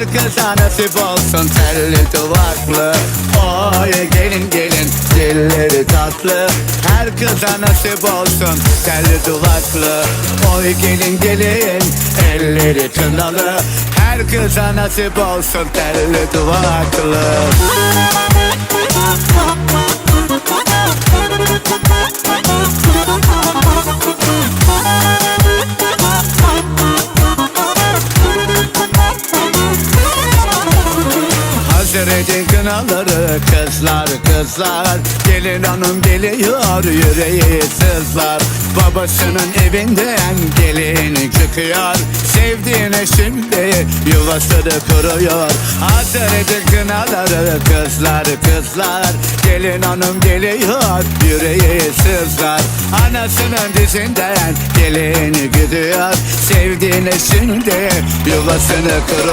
Her kıza nasip olsun telli duvaklı Oy gelin gelin. Dilleri tatlı. Her kıza nasip olsun telli duvaklı Oy gelin gelin. Elleri kınalı Her kıza nasip olsun telli duvaklı Edin kınaları kızlar kızlar. Gelin hanım geliyor yüreği sızlar. Babasının evinden gelin çıkıyor. Sevdiğine şimdi yuvasını kuruyor. Hazır edin kınaları kızlar kızlar. Gelin hanım geliyor yüreği sızlar. Anasının dizinden gelin gidiyor. Sevdiğine şimdi yuvasını kuruyor